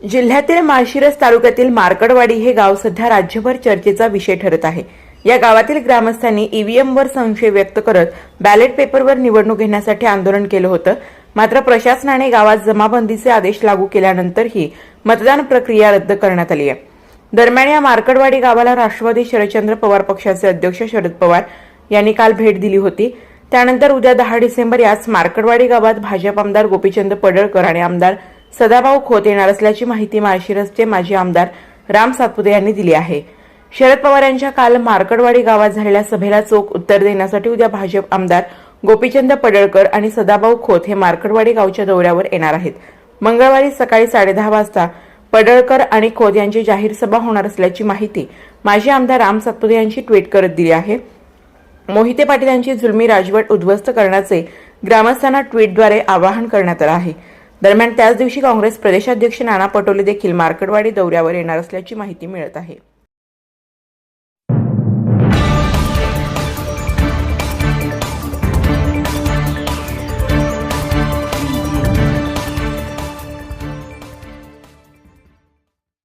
जिल्ह्यातील माळशिरस तालुक्यातील मार्कडवाडी हे गाव सध्या राज्यभर चर्चेचा विषय ठरत आहे. या गावातील ग्रामस्थांनी ईव्हीएमवर संशय व्यक्त करत बॅलेट पेपरवर निवडणूक घेण्यासाठी आंदोलन केलं होतं. मात्र प्रशासनाने गावात जमाबंदीचे आदेश लागू केल्यानंतरही मतदान प्रक्रिया रद्द करण्यात आली आहे. दरम्यान या मार्कडवाडी गावाला राष्ट्रवादी शरदचंद्र पवार पक्षाचे अध्यक्ष शरद पवार यांनी काल भेट दिली होती. त्यानंतर उद्या दहा डिसेंबर याच मार्कडवाडी गावात भाजप आमदार गोपीचंद पडळकर आणि आमदार सदाभाऊ खोत येणार असल्याची माहिती माळशिरसचे माजी आमदार राम सातपुते यांनी दिली आहे. शरद पवार यांच्या काल मार्कडवाडी गावात झालेल्या सभेला चोख उत्तर देण्यासाठी उद्या भाजप आमदार गोपीचंद पडळकर आणि सदाभाऊ खोत हे मार्कडवाडी गावच्या दौऱ्यावर येणार आहेत. मंगळवारी सकाळी साडेदहा वाजता पडळकर आणि खोत यांची जाहीर सभा होणार असल्याची माहिती माजी आमदार राम सातपुते यांची ट्विट करत दिली आहे. मोहिते पाटील यांची जुलमी राजवट उद्ध्वस्त करण्याचे ग्रामस्थांना ट्विटद्वारे आवाहन करण्यात आलं आहे. दरम्यान त्याच दिवशी काँग्रेस प्रदेशाध्यक्ष नाना पटोले देखील मार्कडवाडी दौऱ्यावर येणार असल्याची माहिती मिळत आहे.